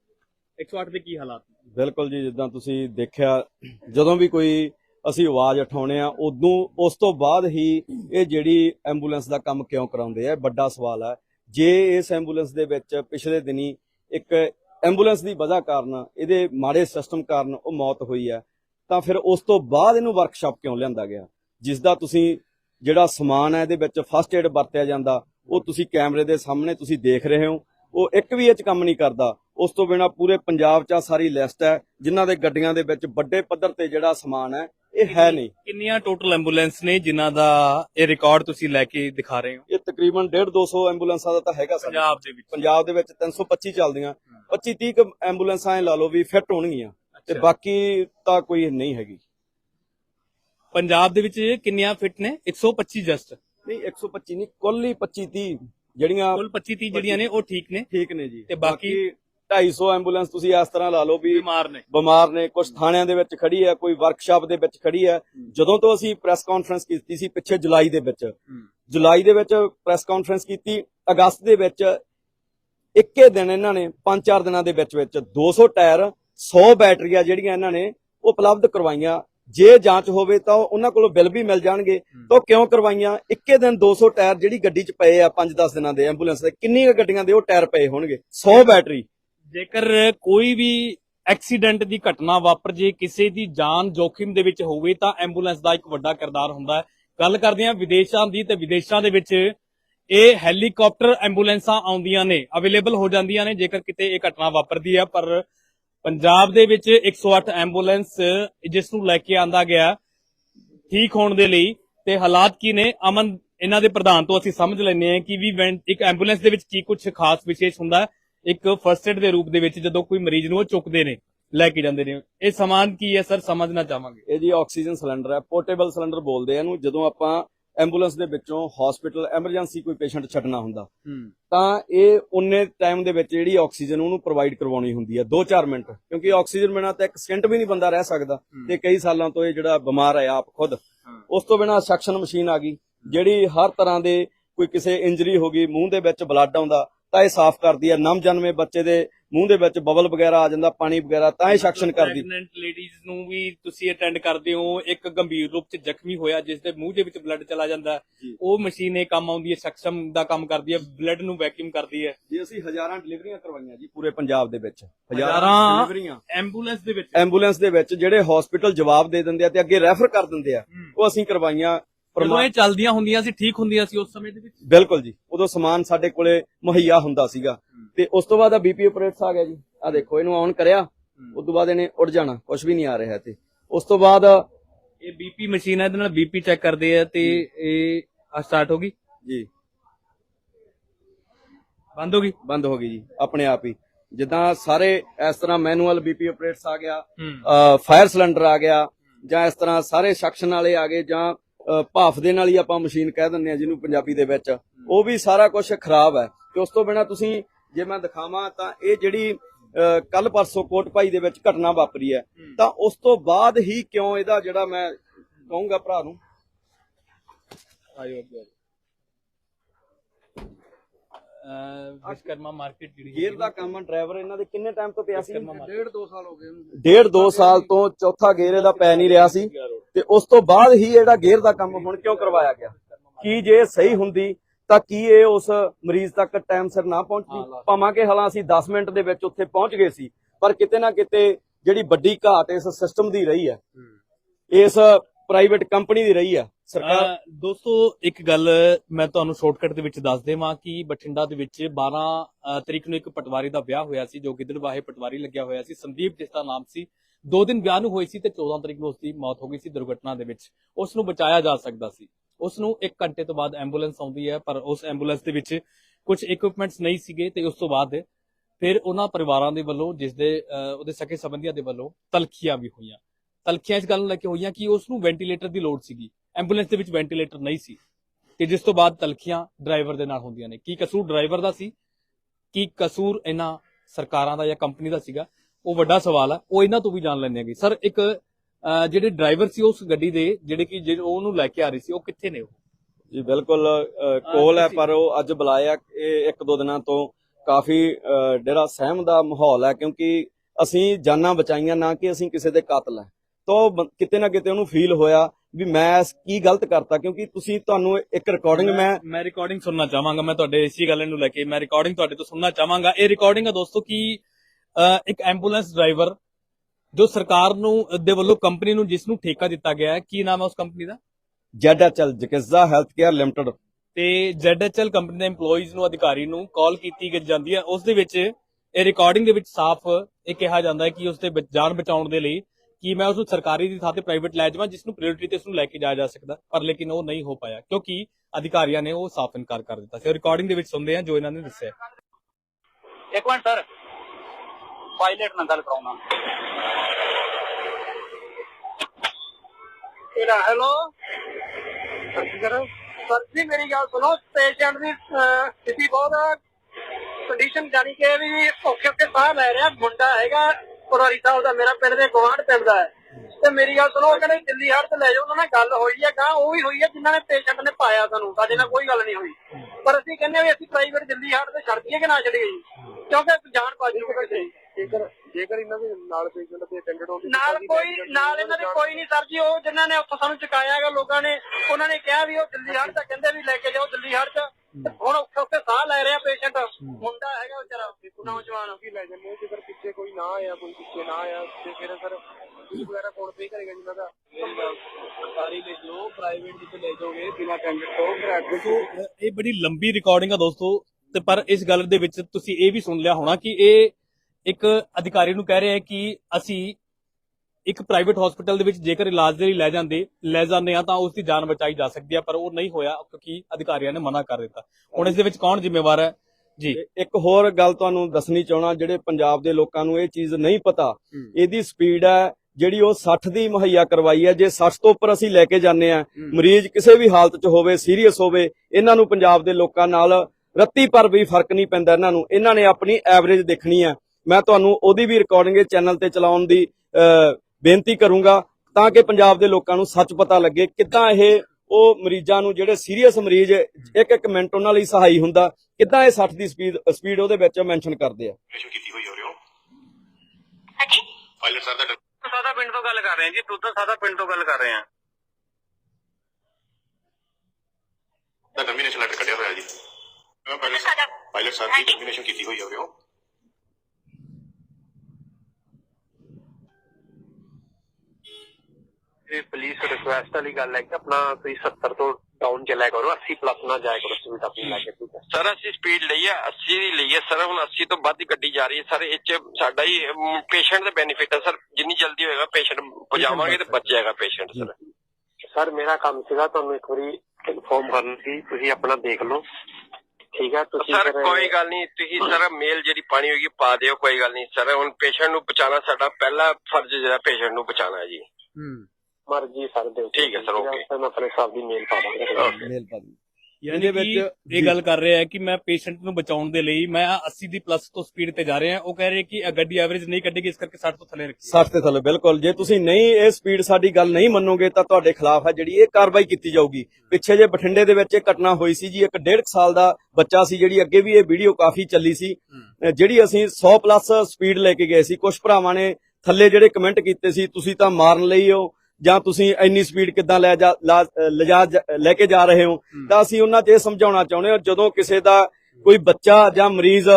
108 ਦੇ ਕੀ ਹਾਲਾਤ? ਬਿਲਕੁਲ ਜੀ, ਜਿੱਦਾਂ ਤੁਸੀਂ ਦੇਖਿਆ, ਜਦੋਂ ਵੀ ਕੋਈ ਅਸੀਂ ਆਵਾਜ਼ ਉਠਾਉਣੇ ਆ, ਉਦੋਂ ਉਸ ਤੋਂ ਬਾਅਦ ਹੀ ਇਹ ਜਿਹੜੀ ਐਂਬੂਲੈਂਸ ਦਾ ਕੰਮ ਕਿਉਂ ਕਰਾਉਂਦੇ ਆ? ਵੱਡਾ ਸਵਾਲ ਆ। ਜੇ ਇਸ ਐਂਬੂਲੈਂਸ ਦੇ ਵਿੱਚ ਪਿਛਲੇ ਦਿਨੀ ਇੱਕ ਐਂਬੂਲੈਂਸ ਦੀ ਵਜ੍ਹਾ ਕਾਰਨ, ਇਹਦੇ ਮਾੜੇ ਸਿਸਟਮ ਕਾਰਨ ਉਹ ਮੌਤ ਹੋਈ ਹੈ, ਤਾਂ ਫਿਰ ਉਸ ਤੋਂ ਬਾਅਦ ਇਹਨੂੰ ਵਰਕਸ਼ਾਪ ਕਿਉਂ ਲਿਆਂਦਾ ਗਿਆ? ਜਿਸ ਦਾ ਤੁਸੀਂ ਜਿਹੜਾ ਸਮਾਨ ਹੈ, ਇਹਦੇ ਵਿੱਚ ਫਸਟ ਏਡ ਵਰਤਿਆ ਜਾਂਦਾ, ਉਹ ਤੁਸੀਂ ਕੈਮਰੇ ਦੇ ਸਾਹਮਣੇ ਤੁਸੀਂ ਦੇਖ ਰਹੇ ਹੋ, ਉਹ ਇੱਕ ਵੀ ਇਹ ਚ ਕੰਮ ਨਹੀਂ ਕਰਦਾ। ਉਸ ਤੋਂ ਬਿਨਾ ਪੂਰੇ ਪੰਜਾਬ 'ਚ ਆਹ ਸਾਰੀ ਲਿਸਟ ਹੈ, ਜਿਨ੍ਹਾਂ ਦੇ ਗੱਡੀਆਂ ਦੇ ਵਿੱਚ ਵੱਡੇ ਪੱਧਰ ਤੇ ਜਿਹੜਾ ਸਮਾਨ ਹੈ ਇਹ ਹੈ ਨਹੀਂ। ਕਿੰਨੀਆਂ ਟੋਟਲ ਐਂਬੂਲੈਂਸ ਨੇ ਜਿਨ੍ਹਾਂ ਦਾ ਇਹ ਰਿਕਾਰਡ ਤੁਸੀਂ ਲੈ ਕੇ ਦਿਖਾ ਰਹੇ ਹੋ? ਇਹ ਤਕਰੀਬਨ 1.5 200 ਐਂਬੂਲੈਂਸਾਂ ਦਾ ਤਾਂ ਹੈਗਾ ਸਾਡੇ ਪੰਜਾਬ ਦੇ ਵਿੱਚ। ਪੰਜਾਬ ਦੇ ਵਿੱਚ 325 ਚੱਲਦੀਆਂ। 25 30 ਕੁ ਐਂਬੂਲੈਂਸਾਂ ਇਹ ਲਾ ਲਓ ਵੀ ਫਿੱਟ ਹੋਣਗੀਆਂ। ਤੇ। ਬਾਕੀ ਤਾਂ ਕੋਈ ਨਹੀਂ ਹੈਗੀ। ਪੰਜਾਬ ਦੇ ਵਿੱਚ ਕਿੰਨੀਆਂ ਫਿਟ ਨੇ? 125 ਜਸਟ ਨਹੀਂ 125 ਨਹੀਂ ਕੁੱਲ ਹੀ 25 30 ਜਿਹੜੀਆਂ ਕੁੱਲ 25 30 ਜਿਹੜੀਆਂ ਨੇ ਉਹ ਠੀਕ ਨੇ। ਠੀਕ ਨੇ ਜੀ। ਤੇ ਬਾਕੀ 250 ਐਂਬੂਲੈਂਸ ਤੁਸੀਂ ਇਸ ਤਰ੍ਹਾਂ ਲਾ ਲਓ ਵੀ ਬਿਮਾਰ ਨੇ। ਬਿਮਾਰ ਨੇ ਕੁਝ ਥਾਣਿਆਂ ਦੇ ਵਿੱਚ ਖੜੀ ਹੈ ਕੋਈ ਵਰਕਸ਼ਾਪ ਦੇ ਵਿੱਚ ਖੜੀ ਹੈ। ਜਦੋਂ ਤੋਂ ਅਸੀਂ ਪ੍ਰੈਸ ਕਾਨਫਰੰਸ ਕੀਤੀ ਸੀ ਪਿੱਛੇ ਜੁਲਾਈ ਦੇ ਵਿੱਚ। ਜੁਲਾਈ ਦੇ ਵਿੱਚ ਪ੍ਰੈਸ ਕਾਨਫਰੰਸ ਕੀਤੀ ਅਗਸਤ ਦੇ ਵਿੱਚ ਇੱਕੇ ਦਿਨ ਇਹਨਾਂ ਨੇ 5-4 ਦਿਨਾਂ ਦੇ ਵਿੱਚ ਵਿੱਚ 200 ਟਾਇਰ 100 ਬੈਟਰੀਆਂ ਜਿਹੜੀਆਂ ਇਹਨਾਂ ਨੇ ਉਹ ਉਪਲਬਧ ਕਰਵਾਈਆਂ। ਜੇ ਜਾਂਚ ਹੋਵੇ ਤਾਂ ਉਹਨਾਂ ਕੋਲੋਂ ਬਿੱਲ ਵੀ ਮਿਲ ਜਾਣਗੇ। ਤਾਂ ਕਿਉਂ ਕਰਵਾਈਆਂ? ਇੱਕੇ ਦਿਨ 200 ਟਾਇਰ ਜਿਹੜੀ ਗੱਡੀ 'ਚ ਪਏ ਆ 5-10 ਦਿਨਾਂ ਦੇ ਐਂਬੂਲੈਂਸ ਦੇ ਕਿੰਨੀਆਂ ਗੱਡੀਆਂ ਦੇ ਉਹ ਟਾਇਰ ਪਏ ਹੋਣਗੇ? 100 ਬੈਟਰੀ। ਜੇਕਰ ਕੋਈ ਵੀ ਐਕਸੀਡੈਂਟ ਦੀ ਘਟਨਾ ਵਾਪਰ ਜੇ ਕਿਸੇ ਦੀ ਜਾਨ ਜੋਖਿਮ ਦੇ ਵਿੱਚ ਹੋਵੇ ਤਾਂ ਐਂਬੂਲੈਂਸ ਦਾ ਇੱਕ ਵੱਡਾ ਕਿਰਦਾਰ ਹੁੰਦਾ ਹੈ। ਗੱਲ ਕਰਦੇ ਹਾਂ ਵਿਦੇਸ਼ਾਂ ਦੀ ਤੇ ਵਿਦੇਸ਼ਾਂ ਦੇ ਵਿੱਚ ਇਹ ਹੈਲੀਕਾਪਟਰ ਐਂਬੂਲੈਂਸਾਂ ਆਉਂਦੀਆਂ ਨੇ, ਅਵੇਲੇਬਲ ਹੋ ਜਾਂਦੀਆਂ ਨੇ ਜੇਕਰ ਕਿਤੇ ਇਹ ਘਟਨਾ ਵਾਪਰਦੀ ਹੈ। ਪਰ ਪੰਜਾਬ ਦੇ ਵਿੱਚ 108 ਐਂਬੂਲੈਂਸ ਜਿਸ ਨੂੰ ਲੈ ਕੇ ਆਂਦਾ ਗਿਆ ਠੀਕ ਹੋਣ ਦੇ ਲਈ ਤੇ ਹਾਲਾਤ ਕੀ ਨੇ, ਅਮਨ, ਇਹਨਾਂ ਦੇ ਪ੍ਰਧਾਨ ਤੋਂ ਅਸੀਂ ਸਮਝ ਲੈਂਦੇ ਹਾਂ ਕਿ ਵੀ ਇੱਕ ਐਂਬੂਲੈਂਸ ਦੇ ਵਿੱਚ ਕੀ ਕੁਝ ਖਾਸ ਵਿਸ਼ੇਸ਼ ਹੁੰਦਾ ਇੱਕ ਫਰਸਟ ਏਡ ਦੇ ਰੂਪ ਦੇ ਵਿੱਚ ਜਦੋਂ ਕੋਈ ਮਰੀਜ਼ ਨੂੰ ਉਹ ਚੁੱਕਦੇ ਨੇ ਲੈ ਕੇ ਜਾਂਦੇ ਨੇ। ਇਹ ਸਮਾਨ ਕੀ ਹੈ ਸਰ? ਸਮਝਣਾ ਚਾਹਾਂਗੇ। ਇਹ ਜੀ ਆਕਸੀਜਨ ਸਿਲੰਡਰ ਹੈ। ਪੋਰਟੇਬਲ ਸਿਲੰਡਰ ਬੋਲਦੇ ਆ ਇਹਨੂੰ। ਜਦੋਂ ਆਪਾਂ ਐਂਬੂਲੈਂਸ ਦੇ ਵਿੱਚੋਂ ਹਸਪੀਟਲ ਐਮਰਜੈਂਸੀ ਕੋਈ ਪੇਸ਼ੈਂਟ ਛੱਡਣਾ ਹੁੰਦਾ ਤਾਂ ਇਹ ਉਨੇ ਟਾਈਮ ਦੇ ਵਿੱਚ ਜਿਹੜੀ ਆਕਸੀਜਨ ਉਹਨੂੰ ਪ੍ਰੋਵਾਈਡ ਕਰਵਾਉਣੀ ਹੁੰਦੀ ਹੈ। 2-4 ਮਿੰਟ। ਕਿਉਂਕਿ ਆਕਸੀਜਨ ਬਿਨਾਂ ਤਾਂ ਇੱਕ ਸਕਿੰਟ ਵੀ ਨਹੀਂ ਬੰਦਾ ਰਹਿ ਸਕਦਾ। ਤੇ ਕਈ ਸਾਲਾਂ ਤੋਂ ਇਹ ਜਿਹੜਾ ਬਿਮਾਰ ਹੈ ਆਪ ਖੁਦ। ਉਸ ਤੋਂ ਬਿਨਾਂ ਸੈਕਸ਼ਨ ਮਸ਼ੀਨ ਆ ਗਈ। ਜਿਹੜੀ ਹਰ ਤਰ੍ਹਾਂ ਦੇ ਕੋਈ ਕਿਸੇ ਇੰਜਰੀ ਹੋ ਗਈ ਮੂੰਹ ਦੇ ਵਿੱਚ ਬਲੱਡ ਆਉਂਦਾ ਤਾਂ ਇਹ ਸਾਫ਼ ਕਰਦੀ ਹੈ ਨਮ ਜਨਮੇ ਬੱਚੇ ਦੇ ਮੂੰਹ ਦੇ ਵਿੱਚ ਬਬਲ ਵਗੈਰਾ ਆ ਜਾਂਦਾ ਪਾਣੀ ਵਗੈਰਾ ਤਾਂ ਇਹ ਸੈਕਸ਼ਨ ਕਰਦੀ। ਪ੍ਰੈਗਨੈਂਟ ਲੇਡੀਜ਼ ਨੂੰ ਵੀ ਤੁਸੀਂ ਅਟੈਂਡ ਕਰਦੇ ਹੋ ਇੱਕ ਗੰਭੀਰ ਰੂਪ 'ਚ ਜ਼ਖਮੀ ਹੋਇਆ ਜਿਸ ਦੇ ਮੂੰਹ ਦੇ ਵਿੱਚ ਬਲੱਡ ਚਲਾ ਜਾਂਦਾ। ਉਹ ਮਸ਼ੀਨ ਇਹ ਕੰਮ ਆਉਂਦੀ ਹੈ ਸક્ષਮ ਦਾ ਕੰਮ ਕਰਦੀ ਹੈ ਬਲੱਡ ਨੂੰ ਵੈਕਿਊਮ ਕਰਦੀ ਹੈ। ਜੀ ਅਸੀਂ ਹਜ਼ਾਰਾਂ ਡਿਲੀਵਰੀਆਂ ਕਰਵਾਈਆਂ ਜੀ ਪੂਰੇ ਪੰਜਾਬ ਦੇ ਵਿੱਚ। ਹਜ਼ਾਰਾਂ? ਡਿਲੀਵਰੀਆਂ ਐਂਬੂਲੈਂਸ ਦੇ ਵਿੱਚ। ਐਂਬੂਲੈਂਸ ਦੇ ਵਿੱਚ ਜਿਹੜੇ ਹਸਪੀਟਲ ਜਵਾਬ ਦੇ ਦਿੰਦੇ ਆ ਤੇ ਅੱਗੇ ਰੈਫਰ ਕਰ ਦਿੰਦੇ ਆ ਉਹ ਅਸੀਂ ਕਰਵਾਈਆਂ। ਜਦੋਂ ਇਹ ਚੱਲਦੀਆਂ ਹੁੰਦੀਆਂ ਸੀ ਠੀਕ ਹੁੰਦੀਆਂ ਸੀ ਉਸ ਸਮੇਂ ਦੇ ਵਿੱਚ? ਬਿਲਕੁਲ ਜੀ। ਉਦੋਂ ਸਮਾਨ ਸਾਡੇ ਕੋਲੇ ਮੁਹੱਈਆ ਹੁੰਦਾ ਸੀਗਾ। ਤੇ ਉਸ ਤੋਂ ਬਾਅਦ ਆ ਬੀਪੀ ਆਪਰੇਟਸ ਆ ਗਿਆ ਜੀ। ਆ ਦੇਖੋ ਇਹਨੂੰ ਆਨ ਕਰਿਆ। ਉਸ ਤੋਂ ਬਾਅਦ ਇਹਨੇ ਉੱਡ ਜਾਣਾ। ਕੁਝ ਵੀ ਨਹੀਂ ਆ ਰਿਹਾ ਤੇ ਉਸ ਤੋਂ ਬਾਅਦ ਇਹ ਬੀਪੀ ਮਸ਼ੀਨ ਹੈ ਇਹਦੇ ਨਾਲ ਬੀਪੀ ਚੈੱਕ ਕਰਦੇ ਆ ਤੇ ਇਹ ਸਟਾਰਟ ਹੋ ਗਈ? ਜੀ। ਬੰਦ ਹੋ ਗਈ? ਬੰਦ ਹੋ ਗਈ ਜੀ ਆਪਣੇ ਆਪ ਹੀ। ਜਿੱਦਾਂ ਸਾਰੇ ਇਸ ਤਰ੍ਹਾਂ ਮੈਨੂਅਲ ਬੀਪੀ ਆਪਰੇਟਸ ਆ ਗਿਆ ਫਾਇਰ ਸਿਲੰਡਰ ਆ ਗਿਆ ਜਾਂ ਇਸ ਤਰ੍ਹਾਂ ਸਾਰੇ ਸੈਕਸ਼ਨ ਵਾਲੇ ਆ ਗਏ ਜਾਂ ਭਾਫ ਦੇ ਨਾਲ ਹੀ ਆਪਾਂ ਮਸ਼ੀਨ ਕਹਿ ਦਿੰਦੇ ਆ ਜਿਹਨੂੰ ਪੰਜਾਬੀ ਦੇ ਵਿੱਚ। ਉਹ ਵੀ ਸਾਰਾ ਕੁਝ ਖਰਾਬ ਹੈ ਤੇ ਉਸ ਤੋਂ ਬਿਨਾ ਤੁਸੀਂ ਜੇ ਮੈਂ ਦਿਖਾਵਾਂ ਤਾਂ ਇਹ ਜਿਹੜੀ ਕੱਲ ਪਰਸੋਂ ਕੋਟ ਭਾਈ ਦੇ ਵਿੱਚ ਘਟਨਾ ਵਾਪਰੀ ਹੈ ਤਾਂ ਉਸ ਤੋਂ ਬਾਅਦ ਹੀ ਕਿਉਂ ਇਹਦਾ ਜਿਹੜਾ ਮੈਂ ਕਹੂੰਗਾ ਭਰਾ ਨੂੰ? ਆਇਓ ਅੱਗੇ ਅਹ, ਵਿਸ਼ਕਰਮਾ ਮਾਰਕੀਟ ਜਿਹੜੀ ਗੇਅਰ ਦਾ ਕੰਮ ਡਰਾਈਵਰ ਇਹਨਾਂ ਦੇ ਕਿੰਨੇ ਟਾਈਮ ਤੋਂ ਪਿਆ ਸੀ। ਡੇਢ ਦੋ ਸਾਲ ਹੋ ਗਏ ਉਹਨੂੰ। ਡੇਢ ਦੋ ਸਾਲ ਤੋਂ ਚੌਥਾ ਗੇਅਰ ਇਹਦਾ ਪੈ ਨਹੀਂ ਰਿਹਾ ਸੀ। ਤੇ ਉਸ ਤੋਂ ਬਾਅਦ ਹੀ ਜਿਹੜਾ ਗੇਅਰ ਦਾ ਕੰਮ ਹੁਣ ਕਿਉਂ ਕਰਵਾਇਆ ਗਿਆ? ਕੀ ਜੇ ਸਹੀ ਹੁੰਦੀ ਤਾਂ ਕੀ ਇਹ ਉਸ ਮਰੀਜ਼ ਤੱਕ ਟਾਈਮ ਸਿਰ ਨਾ ਪਹੁੰਚਦੀ? ਭਾਵਾਂ ਕਿ ਹਾਲਾਂ ਅਸੀਂ 10 ਮਿੰਟ ਦੇ ਵਿੱਚ ਉੱਥੇ ਪਹੁੰਚ ਗਏ ਸੀ ਪਰ ਕਿਤੇ ਨਾ ਕਿਤੇ ਜਿਹੜੀ ਵੱਡੀ ਘਾਟ ਇਸ ਸਿਸਟਮ ਦੀ ਰਹੀ ਹੈ ਇਸ ਪ੍ਰਾਈਵੇਟ ਕੰਪਨੀ ਦੀ ਰਹੀ ਹੈ ਸਰਕਾਰ ਦੋਸਤੋ ਇੱਕ ਗੱਲ ਮੈਂ ਤੁਹਾਨੂੰ ਸ਼ਾਰਟਕਟ ਦੇ ਵਿੱਚ ਦੱਸ ਦੇਵਾਂ ਕਿ ਬਠਿੰਡਾ ਦੇ ਵਿੱਚ 12 ਅਹ, ਤਰੀਕ ਨੂੰ ਇੱਕ ਪਟਵਾਰੀ ਦਾ ਵਿਆਹ ਹੋਇਆ ਸੀ ਜੋ ਗਿੱਦੜਵਾਹੇ ਪਟਵਾਰੀ ਲੱਗਿਆ ਹੋਇਆ ਸੀ ਸੰਦੀਪ ਜਿਸ ਦਾ ਨਾਮ ਸੀ ਦੋ ਦਿਨ ਵਿਆਹ ਨੂੰ ਹੋਈ ਸੀ ਤੇ 14 ਤਰੀਕ ਨੂੰ ਉਸ ਦੀ ਮੌਤ ਹੋ ਗਈ ਸੀ ਦੁਰਘਟਨਾ ਦੇ ਵਿੱਚ। ਉਸ ਨੂੰ ਬਚਾਇਆ ਜਾ ਸਕਦਾ ਸੀ। ਉਸ ਨੂੰ 1 ਘੰਟੇ ਤੋਂ ਬਾਅਦ ਐਂਬੂਲੈਂਸ ਆਉਂਦੀ ਹੈ, ਪਰ ਉਸ ਐਂਬੂਲੈਂਸ ਦੇ ਵਿੱਚ ਕੁਝ ਇਕਵਿਪਮੈਂਟਸ ਨਹੀਂ ਸੀਗੇ ਤੇ ਉਸ ਤੋਂ ਬਾਅਦ ਫਿਰ ਉਹਨਾਂ ਪਰਿਵਾਰਾਂ ਦੇ ਵੱਲੋਂ, ਜਿਸ ਦੇ ਉਹਦੇ ਸਕੇ ਸੰਬੰਧੀਆਂ ਦੇ ਵੱਲੋਂ ਤਲਖੀਆਂ ਵੀ ਹੋਈਆਂ। ਤਲਖੀਆਂ ਇਸ ਗੱਲ ਨੂੰ ਲੈ ਕੇ ਹੋਈਆਂ ਕਿ ਉਸ ਨੂੰ ਵੈਂਟੀਲੇਟਰ ਦੀ ਲੋੜ ਸੀਗੀ। ਐਂਬੂਲੈਂਸ ਦੇ ਵਿੱਚ ਵੈਂਟੀਲੇਟਰ ਨਹੀਂ ਸੀ। ਤੇ ਜਿਸ ਤੋਂ ਬਾਅਦ ਤਲਖੀਆਂ ਡਰਾਈਵਰ ਦੇ ਨਾਲ ਹੁੰਦੀਆਂ ਨੇ। ਕੀ ਕਸੂਰ ਡਰਾਈਵਰ ਦਾ ਸੀ? ਕੀ ਕਸੂਰ ਇਹਨਾਂ ਸਰਕਾਰਾਂ ਦਾ ਜਾਂ ਕੰਪਨੀ ਦਾ ਸੀਗਾ? ਉਹ ਵੱਡਾ ਸਵਾਲ ਹੈ ਉਹ ਇਹਨਾਂ ਤੋਂ ਵੀ ਜਾਣ ਲੈਣੇ ਹੈਗੇ। ਸਰ ਇੱਕ ਜਿਹੜੇ ਡਰਾਈਵਰ ਸੀ ਉਸ ਗੱਡੀ ਦੇ ਜਿਹੜੇ ਕਿ ਉਹਨੂੰ ਲੈ ਕੇ ਆ ਰਹੇ ਸੀ ਉਹ ਕਿੱਥੇ ਨੇ ਉਹ? ਜੀ ਬਿਲਕੁਲ ਕੋਲ ਹੈ ਪਰ ਉਹ ਅੱਜ ਬੁਲਾਇਆ ਇਹ ਇੱਕ ਦੋ ਦਿਨਾਂ ਤੋਂ ਕਾਫੀ ਡੇਰਾ ਸਹਿਮ ਦਾ ਮਾਹੌਲ ਹੈ ਕਿਉਂਕਿ ਅਸੀਂ ਜਾਨਾਂ ਬਚਾਈਆਂ ਨਾ ਕਿ ਅਸੀਂ ਕਿਸੇ ਦੇ ਕਾਤਲ ਹੈ। ਤਾਂ ਕਿਤੇ ਨਾ ਕਿਤੇ ਉਹਨੂੰ ਫੀਲ ਹੋਇਆ ਵੀ ਮੈਂ ਕੀ ਗਲਤ ਕਰਤਾ ਕਿਉਂਕਿ ਤੁਸੀਂ ਤੁਹਾਨੂੰ ਇੱਕ ਰਿਕਾਰਡਿੰਗ ਮੈਂ ਮੈਂ ਰਿਕਾਰਡਿੰਗ ਸੁਣਨਾ ਚਾਹਾਂਗਾ ਮੈਂ ਤੁਹਾਡੇ ਇਸੀ ਗੱਲ ਨੂੰ ਲੈ ਕੇ ਮੈਂ ਰਿਕਾਰਡਿੰਗ ਤੁਹਾਡੇ ਤੋਂ ਸੁਣਨਾ ਚਾਹਾਂਗਾ। ਇਹ ਰਿਕਾਰਡਿੰਗ ਹੈ ਦੋਸਤੋ ਕਿ ਇੱਕ ਐਂਬੂਲੈਂਸ ਡਰਾਈਵਰ ਜੋ ਸਰਕਾਰ ਨੂੰ ਦੇ ਵੱਲੋਂ ਕੰਪਨੀ ਨੂੰ ਜਿਸ ਨੂੰ ਠੇਕਾ ਦਿੱਤਾ ਗਿਆ ਹੈ ਕੀ ਨਾਮ ਹੈ ਉਸ ਕੰਪਨੀ ਦਾ? ਜੈਡਐਚਐਲ ਜਕਿਜ਼ਾ ਹੈਲਥ ਕੇਅਰ ਲਿਮਟਿਡ। ਤੇ ZHL ਕੰਪਨੀ ਦੇ EMPLOYEES ਨੂੰ ਅਧਿਕਾਰੀ ਨੂੰ ਕਾਲ ਕੀਤੀ ਗਈ ਜਾਂਦੀ ਹੈ। ਉਸ ਦੇ ਵਿੱਚ ਇਹ ਰਿਕਾਰਡਿੰਗ ਦੇ ਵਿੱਚ ਸਾਫ਼ ਇਹ ਕਿਹਾ ਜਾਂਦਾ ਹੈ ਕਿ ਉਸ ਦੇ ਬਚ- ਜਾਨ ਬਚਾਉਣ ਦੇ ਲਈ ਕਿ ਮੈਂ ਉਸ ਨੂੰ ਸਰਕਾਰੀ ਦੀ ਥਾਂ ਤੇ ਪ੍ਰਾਈਵੇਟ ਲੈ ਜਾਵਾਂ ਜਿਸ ਨੂੰ ਪ੍ਰਾਇੋਰਟੀ ਤੇ ਉਸ ਨੂੰ ਲੈ ਕੇ ਜਾਇਆ ਜਾ ਸਕਦਾ ਪਰ ਲੇਕਿਨ ਉਹ ਨਹੀਂ ਹੋ ਪਾਇਆ ਕਿਉਂਕਿ ਅਧਿਕਾਰੀਆਂ ਨੇ ਉਹ ਸਾਫ਼ ਇਨਕਾਰ ਕਰ ਦਿੱਤਾ। ਸੀ ਰਿਕਾਰਡਿੰਗ ਦੇ ਵਿੱਚ ਸੁਣਦੇ ਹਾਂ ਜੋ ਇਹਨਾਂ ਨੇ ਦੱਸਿਆ ਇੱਕ ਮਿੰਟ ਸਰ ਪਾਇਲਟ ਨਾਲ ਗੱਲ ਕਰਾਉਣਾ ਤੇਰਾ ਹੈਲੋ। ਸਰ ਸਰ ਜੀ, ਮੇਰੀ ਗੱਲ ਸੁਣੋ ਪੇਸ਼ੈਂਟ ਦੀ ਸਥਿਤੀ ਬਹੁਤ ਕੰਡੀਸ਼ਨ ਜਾਨੀ ਕਿ ਵੀ ਔਖੇ ਔਖੇ ਸਾਹ ਲੈ ਰਿਹਾ। ਮੁੰਡਾ ਹੈਗਾ ਪਟਵਾਰੀ ਸਾਹਿਬ ਦਾ, ਮੇਰਾ ਪਿੰਡ ਦੇ ਗਵਾਂਢ ਪਿੰਡ ਦਾ ਹੈ। ਤੇ ਮੇਰੀ ਗੱਲ ਸੁਣੋ ਕਹਿੰਦੇ ਦਿੱਲੀ ਹੜ ਤੇ ਲੈ ਜਾਓ, ਉਹਨਾਂ ਨਾਲ ਗੱਲ ਹੋਈ ਹੈ ਕਾ ਉਹ ਵੀ ਹੋਈ ਹੈ, ਜਿਨ੍ਹਾਂ ਨੇ ਪੇਸ਼ੈਂਟ ਨੇ ਪਾਇਆ ਸਾਨੂੰ। ਸਾਡੇ ਨਾਲ ਕੋਈ ਗੱਲ ਨਹੀਂ ਹੋਈ। ਪਰ ਅਸੀਂ ਕਹਿੰਦੇ ਵੀ ਅਸੀਂ ਪ੍ਰਾਈਵੇਟ ਦਿੱਲੀ ਹੜ ਤੇ ਛੱਡ ਦਈਏ ਕਿ ਨਾ ਛੱਡੀਏ ਜੀ। ਕਿਉਂਕਿ ਜਾਨ ਬਾਜੀ ਨੂੰ ਕਿਸੇ ਜੇਕਰ ਜੇਕਰ ਇਹਨਾਂ ਦੇ ਨਾਲ ਪੇਸ਼ੈਂਟ ਤੇ ਅਟੈਂਡੈਂਟ ਹੋਵੇ ਨਾਲ ਕੋਈ ਨਾਲ ਇਹਨਾਂ ਦੇ ਕੋਈ ਨਹੀਂ ਸਰ ਜੀ ਉਹ ਜਿਨ੍ਹਾਂ ਨੇ ਉੱਥੋਂ ਸਾਨੂੰ ਚੁਕਾਇਆ ਹੈਗਾ ਲੋਕਾਂ ਨੇ ਉਹਨਾਂ ਨੇ ਕਿਹਾ ਵੀ ਉਹ ਦਿੱਲੀ ਹੜ ਤਾਂ ਕਹਿੰਦੇ ਵੀ ਲੈ ਕੇ ਜਾਓ ਦਿੱਲੀ ਹੜ ਚ। ਤੇ ਹੁਣ ਔਖੇ ਸਾਹ ਲੈ ਰਿਹਾ ਪੇਸ਼ੈਂਟ ਮੁੰਡਾ ਹੈਗਾ ਵਿਚਾਰਾ ਨੌਜਵਾਨ। ਕੀ ਲੈ ਜਾਂਦੇ ਜੇਕਰ ਪਿੱਛੇ ਕੋਈ ਨਾ ਆਇਆ ਕੋਈ ਪਿੱਛੇ ਨਾ ਆਇਆ ਤੇ ਫਿਰ ਸਰ ਵਗੈਰਾ ਕੌਣ ਪੇ ਕਰੇਗਾ ਜਿਨ੍ਹਾਂ ਦਾ? ਸਰਕਾਰੀ ਲੈ ਜਾਓ ਪ੍ਰਾਈਵੇਟ ਵਿੱਚ ਲੈ ਜਾਓਗੇ ਬਿਨਾਂ ਟੈਂਡਰ ਤੋਂ ਫਿਰ ਅੱਗੇ ਇਹ ਬੜੀ ਲੰਬੀ ਰਿਕਾਰਡਿੰਗ ਆ ਦੋਸਤੋ ਤੇ ਪਰ ਇਸ ਗੱਲ ਦੇ ਵਿੱਚ ਤੁਸੀਂ ਇਹ ਵੀ ਸੁਣ ਲਿਆ ਹੋਣਾ ਕਿ ਇਹ ਇੱਕ ਅਧਿਕਾਰੀ ਨੂੰ ਕਹਿ ਰਿਹਾ ਹੈ ਕਿ ਅਸੀਂ ਇੱਕ ਪ੍ਰਾਈਵੇਟ ਹਸਪੀਟਲ ਦੇ ਵਿੱਚ ਜੇਕਰ ਇਲਾਜ ਦੇ ਲਈ ਲੈ ਜਾਂਦੇ ਲੈ ਜਾਂਦੇ ਆ ਤਾਂ ਉਸ ਦੀ ਜਾਨ ਬਚਾਈ ਜਾ ਸਕਦੀ ਹੈ ਪਰ ਉਹ ਨਹੀਂ ਹੋਇਆ ਕਿਉਂਕਿ ਅਧਿਕਾਰੀਆਂ ਨੇ ਮਨਾ ਕਰ ਦਿੱਤਾ। ਹੁਣ ਇਸ ਦੇ ਵਿੱਚ ਕੌਣ ਜ਼ਿੰਮੇਵਾਰ ਹੈ? ਜੀ। ਇੱਕ ਹੋਰ ਗੱਲ ਤੁਹਾਨੂੰ ਦੱਸਣੀ ਚਾਹਣਾ ਜਿਹੜੇ ਪੰਜਾਬ ਦੇ ਲੋਕਾਂ ਨੂੰ ਇਹ ਚੀਜ਼ ਨਹੀਂ ਪਤਾ ਇਹਦੀ ਸਪੀਡ ਹੈ ਜਿਹੜੀ ਉਹ 60 ਦੀ ਮੁਹੱਈਆ ਕਰਵਾਈ ਹੈ ਜੇ 60 ਤੋਂ ਉੱਪਰ ਅਸੀਂ ਲੈ ਕੇ ਜਾਂਦੇ ਆ ਮਰੀਜ਼ ਕਿਸੇ ਵੀ ਹਾਲਤ 'ਚ ਹੋਵੇ ਸੀਰੀਅਸ ਹੋਵੇ ਇਹਨਾਂ ਨੂੰ ਪੰਜਾਬ ਦੇ ਲੋਕਾਂ ਨਾਲ ਰੱਤੀ ਪਰ ਵੀ ਫ਼ਰਕ ਨਹੀਂ ਪੈਂਦਾ ਇਹਨਾਂ ਨੂੰ ਇਹਨਾਂ ਨੇ ਆਪਣੀ ਐਵਰੇਜ ਦੇਖਣੀ ਹੈ। ਮੈਂ ਤੁਹਾਨੂੰ ਉਹਦੀ ਵੀ ਰਿਕਾਰਡਿੰਗ ਇਹ ਚੈਨਲ ਤੇ ਚਲਾਉਣ ਦੀ ਬੇਨਤੀ ਕਰੂੰਗਾ ਤਾਂ ਕਿ ਪੰਜਾਬ ਦੇ ਲੋਕਾਂ ਨੂੰ ਸੱਚ ਪਤਾ ਲੱਗੇ ਕਿੱਦਾਂ ਇਹ ਉਹ ਮਰੀਜ਼ਾਂ ਨੂੰ ਜਿਹੜੇ ਸੀਰੀਅਸ ਮਰੀਜ਼ ਇੱਕ ਇੱਕ ਮਿੰਟ ਉਹਨਾਂ ਲਈ ਸਹਾਈ ਹੁੰਦਾ ਕਿੱਦਾਂ ਇਹ 60 ਦੀ ਸਪੀਡ ਸਪੀਡ ਉਹਦੇ ਵਿੱਚ ਮੈਂਸ਼ਨ ਕਰਦੇ ਆ। ਕੀਤੀ ਹੋਈ ਹੋ ਰਿਹਾ ਹਾਂਜੀ? ਪਾਇਲਟ ਸਰ ਦਾ ਸਾਦਾ ਪਿੰਡ ਤੋਂ ਗੱਲ ਕਰ ਰਹੇ ਹਾਂ ਜੀ ਦੁੱਧ ਸਾਦਾ ਪਿੰਡ ਤੋਂ ਗੱਲ ਕਰ ਰਹੇ ਹਾਂ। ਦਾ ਕੰਬੀਨੇਸ਼ਨ ਲੈਟਰ ਕੱਢਿਆ ਹੋਇਆ ਜੀ। ਪਾਇਲਟ ਸਰ ਪਾਇਲਟ ਸਰ ਦੀ ਕੰਬੀਨੇਸ਼ਨ ਕੀਤੀ ਹੋਈ ਹੋ ਰਿਹਾ ਇਹ ਪੁਲਿਸ ਰਿਕੁਐਸਟ ਵਾਲੀ ਗੱਲ ਹੈ ਕਿ ਆਪਣਾ ਤੁਸੀਂ 70 ਤੋਂ ਡਾਊਨ ਚੱਲਿਆ ਕਰੋ 80 ਪਲੱਸ ਨਾ ਜਾਇਆ ਕਰੋ ਸਪੀਡ ਆਪਣੀ ਲੈ ਕੇ ਠੀਕ ਹੈ। ਸਰ ਅਸੀਂ ਸਪੀਡ ਲਈ ਹੈ 80 ਦੀ ਲਈ ਹੈ ਸਰ ਹੁਣ 80 ਤੋਂ ਵੱਧ ਹੀ ਗੱਡੀ ਜਾ ਰਹੀ ਹੈ। ਸਰ ਇਹ ਚ ਸਾਡਾ ਹੀ ਪੇਸ਼ੈਂਟ ਦਾ ਬੈਨੀਫਿਟ ਹੈ। ਸਰ ਜਿੰਨੀ ਜਲਦੀ ਹੋਏਗਾ ਪੇਸ਼ੈਂਟ ਪਹੁੰਚਾਵਾਂਗੇ ਤੇ ਬਚ ਜਾਏਗਾ ਪੇਸ਼ੈਂਟ ਸਰ ਸਰ ਮੇਰਾ ਕੰਮ ਸੀਗਾ ਤੁਹਾਨੂੰ ਇੱਕ ਵਾਰੀ ਇਨਫੋਰਮ ਕਰਨਾ ਸੀ ਤੁਸੀਂ ਆਪਣਾ ਦੇਖ ਲਓ। ਠੀਕ ਹੈ ਤੁਸੀਂ ਸਰ ਕੋਈ ਗੱਲ ਨਹੀਂ ਤੁਸੀਂ ਸਰ ਮੇਲ ਜਿਹੜੀ ਪਾਣੀ ਹੋਏਗੀ ਪਾ ਦਿਓ ਕੋਈ ਗੱਲ ਨਹੀਂ। ਸਰ ਹੁਣ ਪੇਸ਼ੈਂਟ ਨੂੰ ਬਚਾਉਣਾ ਸਾਡਾ ਪਹਿਲਾ ਫਰਜ਼ ਜਿਹੜਾ ਪੇਸ਼ੈਂਟ ਨੂੰ ਬਚਾਉਣਾ ਹੈ ਜੀ। ਮਰਜ਼ੀ ਸਕਦੇ ਹੋ। ਠੀਕ ਹੈ sir, okay. ਮੈਂ ਆਪਣੇ ਹਿਸਾਬ ਦੀ ਮੇਲ ਪਾ ਦਾਂਗਾ ਮੇਲ ਪਾ ਦਿਓ। ਯਾਨੀ ਇਹਦੇ ਕਿ ਵਿੱਚ ਇਹ ਗੱਲ ਕਰ ਰਿਹਾ ਹੈ ਕਿ ਮੈਂ ਪੇਸ਼ੈਂਟ ਨੂੰ ਬਚਾਉਣ ਦੇ ਲਈ ਮੈਂ 80 ਦੀ ਪਲੱਸ ਤੋਂ ਸਪੀਡ ਤੇ ਜਾ ਰਿਹਾ ਹਾਂ। ਉਹ ਕਹਿ ਰਹੇ ਕਿ ਇਹ ਗੱਡੀ ਐਵਰੇਜ ਨਹੀਂ ਕੱਢੇਗੀ ਇਸ ਕਰਕੇ 60 ਤੋਂ ਥੱਲੇ ਰੱਖੀ 60 ਤੇ ਥੱਲੇ ਬਿਲਕੁਲ। ਜੇ ਤੁਸੀਂ ਨਹੀਂ ਇਹ ਸਪੀਡ ਸਾਡੀ ਗੱਲ ਨਹੀਂ ਮੰਨੋਗੇ ਤਾਂ ਤੁਹਾਡੇ ਖਿਲਾਫ ਹੈ ਜਿਹੜੀ ਇਹ ਕਾਰਵਾਈ ਕੀਤੀ ਜਾਊਗੀ। ਪਿੱਛੇ ਜੇ ਬਠਿੰਡੇ ਦੇ ਵਿੱਚ ਇਹ ਘਟਨਾ ਹੋਈ ਸੀ ਜੀ ਇੱਕ ਡੇਢ ਕੁ ਸਾਲ ਦਾ ਬੱਚਾ ਸੀ ਜਿਹੜੀ ਅੱਗੇ ਵੀ ਇਹ ਵੀਡੀਓ ਕਾਫੀ ਚੱਲੀ ਸੀ। ਜਿਹੜੀ ਅਸੀਂ 100 ਪਲੱਸ ਸਪੀਡ ਲੈ ਕੇ ਗਏ ਸੀ ਕੁਝ ਭਰਾਵਾਂ ਨੇ ਥੱਲੇ ਜਿਹੜੇ ਕਮੈਂਟ ਕੀਤੇ ਸੀ ਤੁਸੀਂ ਤਾਂ ਮਾਰਨ ਲਈ ਹੋ। ਜਾਂ ਤੁਸੀਂ ਇੰਨੀ ਸਪੀਡ ਕਿੱਦਾਂ ਲੈ ਜਾ ਲਿਜਾ ਲੈ ਕੇ ਜਾ ਰਹੇ ਹੋ ਤਾਂ ਅਸੀਂ ਉਹਨਾਂ 'ਚ ਇਹ ਸਮਝਾਉਣਾ ਚਾਹੁੰਦੇ ਹਾਂ ਜਦੋਂ ਕਿਸੇ ਦਾ ਕੋਈ ਬੱਚਾ ਜਾਂ ਮਰੀਜ਼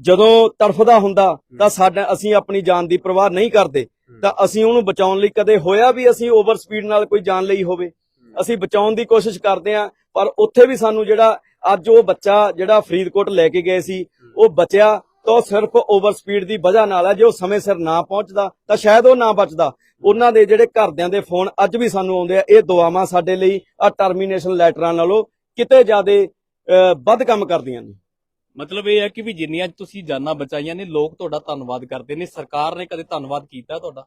ਜਦੋਂ ਤੜਫਦਾ ਹੁੰਦਾ ਤਾਂ ਸਾਡਾ ਅਸੀਂ ਆਪਣੀ ਜਾਨ ਦੀ ਪਰਵਾਹ ਨਹੀਂ ਕਰਦੇ। ਤਾਂ ਅਸੀਂ ਉਹਨੂੰ ਬਚਾਉਣ ਲਈ ਕਦੇ ਹੋਇਆ ਵੀ ਅਸੀਂ ਓਵਰ ਸਪੀਡ ਨਾਲ ਕੋਈ ਜਾਨ ਲਈ ਹੋਵੇ। ਅਸੀਂ ਬਚਾਉਣ ਦੀ ਕੋਸ਼ਿਸ਼ ਕਰਦੇ ਹਾਂ ਪਰ ਉੱਥੇ ਵੀ ਸਾਨੂੰ ਜਿਹੜਾ ਅੱਜ ਉਹ ਬੱਚਾ ਜਿਹੜਾ ਫਰੀਦਕੋਟ ਲੈ ਕੇ ਗਏ ਸੀ ਉਹ ਬਚਿਆ ਤਾਂ ਸਿਰਫ ਓਵਰ ਸਪੀਡ ਦੀ ਵਜ੍ਹਾ ਨਾਲ ਹੈ ਜੇ ਉਹ ਸਮੇਂ ਸਿਰ ਨਾ ਪਹੁੰਚਦਾ ਤਾਂ ਸ਼ਾਇਦ ਉਹ ਨਾ ਬਚਦਾ। ਉਹਨਾਂ ਦੇ ਜਿਹੜੇ ਘਰਦਿਆਂ ਦੇ ਫੋਨ ਅੱਜ ਵੀ ਸਾਨੂੰ ਆਉਂਦੇ ਆ ਇਹ ਦੁਆਵਾਂ ਸਾਡੇ ਲਈ ਆ ਟਰਮੀਨੇਸ਼ਨ ਲੈਟਰਾਂ ਨਾਲੋਂ ਕਿਤੇ ਜ਼ਿਆਦਾ ਵੱਧ ਕੰਮ ਕਰਦੀਆਂ ਨੇ। ਮਤਲਬ ਇਹ ਹੈ ਕਿ ਵੀ ਜਿੰਨੀਆਂ ਤੁਸੀਂ ਜਾਨਾਂ ਬਚਾਈਆਂ ਨੇ ਲੋਕ ਤੁਹਾਡਾ ਧੰਨਵਾਦ ਕਰਦੇ ਨੇ। ਸਰਕਾਰ ਨੇ ਕਦੇ ਧੰਨਵਾਦ ਕੀਤਾ ਤੁਹਾਡਾ?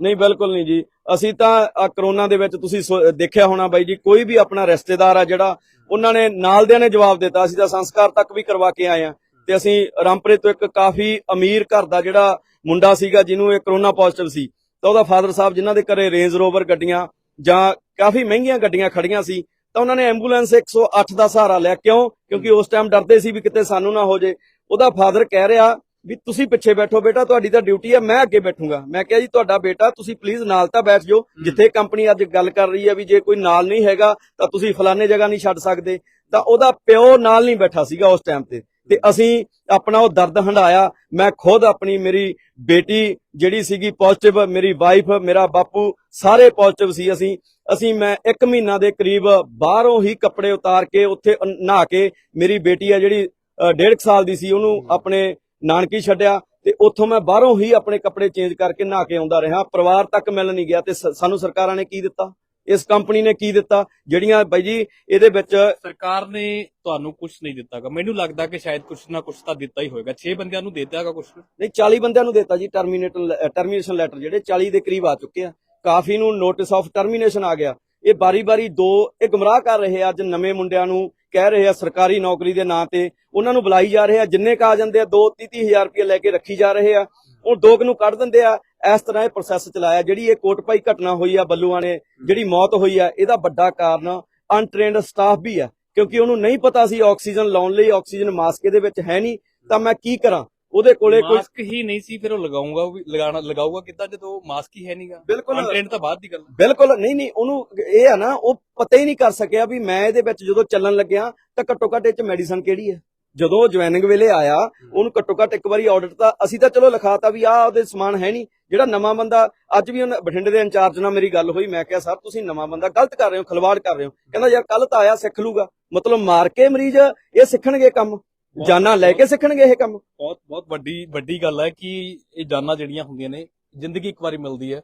ਨਹੀਂ ਬਿਲਕੁਲ ਨਹੀਂ ਜੀ। ਅਸੀਂ ਤਾਂ ਕਰੋਨਾ ਦੇ ਵਿੱਚ ਤੁਸੀਂ ਦੇਖਿਆ ਹੋਣਾ ਬਾਈ ਜੀ ਕੋਈ ਵੀ ਆਪਣਾ ਰਿਸ਼ਤੇਦਾਰ ਆ ਜਿਹੜਾ ਉਹਨਾਂ ਨੇ ਨਾਲ ਦਿਆਂ ਨੇ ਜਵਾਬ ਦਿੱਤਾ ਅਸੀਂ ਤਾਂ ਸੰਸਕਾਰ ਤੱਕ ਵੀ ਕਰਵਾ ਕੇ ਆਏ ਆ। ਤੇ ਅਸੀਂ ਰਾਮਪੁਰੇ ਤੋਂ ਇੱਕ ਕਾਫੀ ਅਮੀਰ ਘਰ ਦਾ ਜਿਹੜਾ ਮੁੰਡਾ ਸੀਗਾ ਜਿਹਨੂੰ ਇਹ ਕਰੋਨਾ ਪੋਜ਼ਿਟਿਵ ਸੀ ਤਾਂ ਉਹਦਾ ਫਾਦਰ ਸਾਹਿਬ ਜਿਨ੍ਹਾਂ ਦੇ ਘਰੇ ਰੇਂਜ ਰੋਵਰ ਗੱਡੀਆਂ ਜਾਂ ਕਾਫੀ ਮਹਿੰਗੀਆਂ ਗੱਡੀਆਂ ਖੜੀਆਂ ਸੀ ਤਾਂ ਉਹਨਾਂ ਨੇ ਐਂਬੂਲੈਂਸ 108 ਦਾ ਸਹਾਰਾ ਲਿਆ ਕਿਉਂ ਕਿਉਂਕਿ ਉਸ ਟਾਈਮ ਡਰਦੇ ਸੀ ਵੀ ਕਿਤੇ ਸਾਨੂੰ ਨਾ ਹੋ ਜੇ। ਉਹਦਾ ਫਾਦਰ ਕਹਿ ਰਿਹਾ ਵੀ ਤੁਸੀਂ ਪਿੱਛੇ ਬੈਠੋ ਬੇਟਾ ਤੁਹਾਡੀ ਤਾਂ ਡਿਊਟੀ ਹੈ ਮੈਂ ਅੱਗੇ ਬੈਠੂੰਗਾ। ਮੈਂ ਕਿਹਾ ਜੀ ਤੁਹਾਡਾ ਬੇਟਾ ਤੁਸੀਂ ਪਲੀਜ਼ ਨਾਲ ਤਾਂ ਬੈਠ ਜਾਓ। ਜਿੱਥੇ ਕੰਪਨੀ ਅੱਜ ਗੱਲ ਕਰ ਰਹੀ ਹੈ ਵੀ ਜੇ ਕੋਈ ਨਾਲ ਨਹੀਂ ਹੈਗਾ ਤਾਂ ਤੁਸੀਂ ਫਲਾਣੇ ਜਗ੍ਹਾ ਨਹੀਂ ਛੱਡ ਸਕਦੇ। ਤਾਂ ਉਹਦਾ ਪਿਓ ਨਾਲ ਨਹੀਂ ਬੈਠਾ ਸੀਗਾ ਉਸ ਟਾਈਮ ਤੇ। ਤੇ ਅਸੀਂ ਆਪਣਾ ਉਹ ਦਰਦ ਹੰਡਾਇਆ ਮੈਂ ਖੁਦ ਆਪਣੀ ਮੇਰੀ ਬੇਟੀ ਜਿਹੜੀ ਸੀਗੀ ਪੋਜ਼ਿਟਿਵ ਮੇਰੀ ਵਾਈਫ ਮੇਰਾ ਬਾਪੂ ਸਾਰੇ ਪੋਜ਼ਿਟਿਵ ਸੀ ਅਸੀਂ। ਅਸੀਂ ਮੈਂ 1 ਮਹੀਨਾ ਦੇ ਕਰੀਬ ਬਾਹਰੋਂ ਹੀ ਕੱਪੜੇ ਉਤਾਰ ਕੇ ਉੱਥੇ ਨਹਾ ਕੇ ਮੇਰੀ ਬੇਟੀ ਆ ਜਿਹੜੀ ਅ, ਡੇਢ ਕੁ ਸਾਲ ਦੀ ਸੀ ਉਹਨੂੰ ਆਪਣੇ ਨਾਨਕੀ ਛੱਡਿਆ ਤੇ ਉੱਥੋਂ ਮੈਂ ਬਾਹਰੋਂ ਹੀ ਆਪਣੇ ਕੱਪੜੇ ਚੇਂਜ ਕਰਕੇ ਨਹਾ ਕੇ ਆਉਂਦਾ ਰਿਹਾ। ਪਰਿਵਾਰ ਤੱਕ ਮਿਲ ਨਹੀਂ ਗਿਆ ਤੇ ਸਾਨੂੰ ਸਰਕਾਰਾਂ ਨੇ ਕੀ ਦਿੱਤਾ? ਇਸ ਕੰਪਨੀ ਨੇ ਕੀ ਦਿੱਤਾ? ਜਿਹੜੀਆਂ ਬਾਈ ਜੀ ਇਹਦੇ ਵਿੱਚ ਸਰਕਾਰ ਨੇ ਤੁਹਾਨੂੰ ਕੁਝ ਨਹੀਂ ਦਿੱਤਾਗਾ। ਮੈਨੂੰ ਲੱਗਦਾ ਕਿ ਸ਼ਾਇਦ ਕੁਝ ਨਾ ਕੁਝ ਤਾਂ ਦਿੱਤਾ ਹੀ ਹੋਵੇਗਾ 6 ਬੰਦਿਆਂ ਨੂੰ ਦਿੱਤਾਗਾ ਕੁਝ ਨਹੀਂ 40 ਬੰਦਿਆਂ ਨੂੰ ਦਿੱਤਾ ਜੀ ਟਰਮੀਨੇਟਰ ਟਰਮੀਨੇਸ਼ਨ ਲੈਟਰ ਜਿਹੜੇ 40 ਦੇ ਕਰੀਬ ਆ ਚੁੱਕੇ ਆ। ਕਾਫੀ ਨੂੰ ਨੋਟਿਸ ਆਫ ਟਰਮੀਨੇਸ਼ਨ ਆ ਗਿਆ। ਇਹ ਬਾਰੀ-ਬਾਰੀ ਦੋ ਇਹ ਗਮਰਾਹ ਕਰ ਰਹੇ ਆ ਅੱਜ ਨਵੇਂ ਮੁੰਡਿਆਂ ਨੂੰ। ਕਹਿ ਰਹੇ ਆ ਸਰਕਾਰੀ ਨੌਕਰੀ ਦੇ ਨਾਂ ਤੇ। ਉਹਨਾਂ ਨੂੰ ਬੁਲਾਈ ਜਾ ਰਹੇ ਆ। ਜਿੰਨੇ ਕਾ ਆ ਜਾਂਦੇ ਆ 2 30 ਹਜ਼ਾਰ ਰੁਪਏ ਲੈ ਕੇ ਰੱਖੀ ਜਾ ਰਹੇ ਆ। ਉਹ ਦੋ ਕੁ ਨੂੰ ਕੱਢ ਦਿੰਦੇ ਆ। ਇਸ ਤਰ੍ਹਾਂ ਇਹ ਪ੍ਰੋਸੈਸ ਚਲਾਇਆ ਜਿਹੜੀ ਇਹ ਕੋਟਪਾਈ ਘਟਨਾ ਹੋਈ ਆ ਬੱਲੂਆਂ ਨੇ ਜਿਹੜੀ ਮੌਤ ਹੋਈ ਆ ਇਹਦਾ ਵੱਡਾ ਕਾਰਨ ਅਨਟ੍ਰੇਨਡ ਸਟਾਫ ਵੀ ਆ ਕਿਉਂਕਿ ਉਹਨੂੰ ਨਹੀਂ ਪਤਾ ਸੀ ਆਕਸੀਜਨ ਲਾਉਣ ਲਈ ਆਕਸੀਜਨ ਮਾਸਕ ਇਹਦੇ ਵਿੱਚ ਹੈ ਨਹੀਂ ਤਾਂ ਮੈਂ ਕੀ ਕਰਾਂ? ਉਹਦੇ ਕੋਲੇ ਕੋਈ ਮਾਸਕ ਹੀ ਨਹੀਂ ਸੀ ਫਿਰ ਉਹ ਲਗਾਉਂਗਾ ਉਹ ਲਗਾਣਾ ਲਗਾਊਗਾ ਕਿੱਦਾਂ ਜਦੋਂ ਮਾਸਕ ਹੀ ਹੈ ਨਹੀਂਗਾ ਬਿਲਕੁਲ। ਕੰਟੈਂਟ ਤਾਂ ਬਾਅਦ ਦੀ ਗੱਲ ਹੈ। ਬਿਲਕੁਲ ਨਹੀਂ ਨਹੀਂ ਉਹਨੂੰ ਇਹ ਆ ਨਾ ਉਹ ਪਤਾ ਹੀ ਨਹੀਂ ਕਰ ਸਕਿਆ ਵੀ ਮੈਂ ਇਹਦੇ ਵਿੱਚ ਜਦੋਂ ਚੱਲਣ ਲੱਗਿਆ ਤਾਂ ਘੱਟੋ ਘੱਟ ਇਹ ਚ ਮੈਡੀਸਨ ਕਿਹੜੀ ਹੈ ਜਦੋਂ ਜੁਆਇਨਿੰਗ ਵੇਲੇ ਆਇਆ ਉਹਨੂੰ ਘੱਟੋ ਘੱਟ ਇੱਕ ਵਾਰੀ ਆਡਿਟ ਤਾਂ ਅਸੀਂ ਤਾਂ ਚਲੋ ਲਿਖਾਤਾ ਵੀ ਆਹ ਉਹਦੇ ਸਮਾਨ ਹੈ ਨਹੀਂ। ਜਿਹੜਾ ਨਵਾਂ ਬੰਦਾ ਅੱਜ ਵੀ ਉਹਨੇ ਬਠਿੰਡੇ ਦੇ ਇੰਚਾਰਜ ਨਾਲ ਮੇਰੀ ਗੱਲ ਹੋਈ ਮੈਂ ਕਿਹਾ ਸਰ ਤੁਸੀਂ ਨਵਾਂ ਬੰਦਾ ਗਲਤ ਕਰ ਰਹੇ ਹੋ ਖਲਵਾੜ ਕਰ ਰਹੇ ਹੋ। ਕਹਿੰਦਾ ਯਾਰ ਕੱਲ ਤਾਂ ਆਇਆ ਸਿੱਖ ਲੂਗਾ ਮਤਲਬ ਮਾਰ ਕੇ ਮਰੀਜ਼ ਇਹ ਸਿੱਖਣਗੇ ਕੰਮ। ਜਾਨਾਂ ਲੈ ਕੇ ਸਿੱਖਣਗੇ ਇਹ ਕੰਮ। ਬਹੁਤ ਬਹੁਤ ਵੱਡੀ ਵੱਡੀ ਗੱਲ ਹੈ ਕਿ ਇਹ ਜਾਨਾਂ ਜਿਹੜੀਆਂ ਹੁੰਦੀਆਂ ਨੇ ਜ਼ਿੰਦਗੀ ਇੱਕ ਵਾਰੀ ਮਿਲਦੀ ਹੈ